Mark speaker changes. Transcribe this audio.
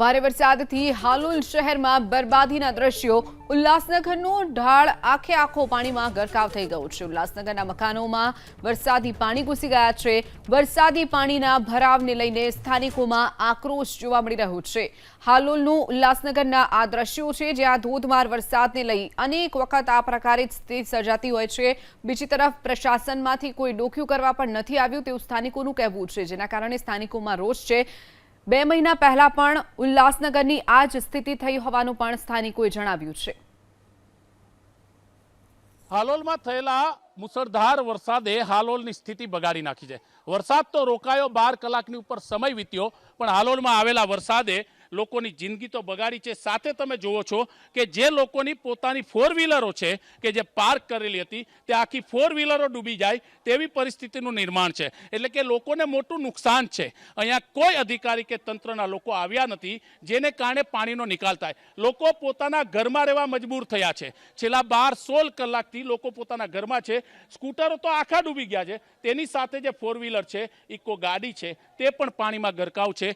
Speaker 1: ભારે વરસાદથી હાલોલ શહેરમાં બરબાદીના દ્રશ્યો. ઉલ્લાસનગરનો ઢાળ આખે આખો પાણીમાં ગરકાવ થઈ ગયો છે. ઉલ્લાસનગરના મકાનોમાં વરસાદી પાણી ઘૂસી ગયા છે. વરસાદી પાણીના ભરાવને લઈને સ્થાનિકોમાં આક્રોશ જોવા મળી રહ્યો છે. હાલોલનું ઉલ્લાસનગરના આ દ્રશ્યો છે, જ્યાં ધોધમાર વરસાદને લઈ અનેક વખત આ પ્રકારે સ્થિતિ સર્જાતી હોય છે. બીજી તરફ પ્રશાસનમાંથી કોઈ ડોક્યું કરવા પણ નથી આવ્યું તેવું સ્થાનિકોનું કહેવું છે, જેના કારણે સ્થાનિકોમાં રોષ છે. બે મહિના પહેલા પણ ઉલ્લાસનગરની આ જ સ્થિતિ થઈ હોવાનું પણ સ્થાનિકોએ જણાવ્યું છે.
Speaker 2: હાલોલમાં થયેલા મુસળધાર વરસાદે હાલોલની સ્થિતિ બગાડી નાખી છે. વરસાદ તો રોકાયો, બાર કલાકની ઉપર સમય વીત્યો, પણ હાલોલમાં આવેલા વરસાદે લોકોની જિંદગી તો બગાડી છે. સાથે તમે જુઓ છો કે જે લોકોની પોતાની ફોર વ્હીલરો છે, કે જે પાર્ક કરેલી હતી, તે આખી ફોર વ્હીલરો ડૂબી જાય તેવી પરિસ્થિતિનું નિર્માણ છે. એટલે કે લોકોને મોટું નુકસાન છે. અહીંયા કોઈ અધિકારી કે તંત્રના લોકો આવ્યા નથી, જેને કારણે પાણીનો નિકાલ થાય. લોકો પોતાના ઘરમાં રહેવા મજબૂર થયા છે. છેલ્લા બાર સોળ કલાકથી લોકો પોતાના ઘરમાં છે. સ્કૂટરો તો આખા ડૂબી ગયા છે. તેની સાથે જે ફોર વ્હીલર છે, ઇકો ગાડી છે, તે પણ પાણીમાં ગરકાવ છે.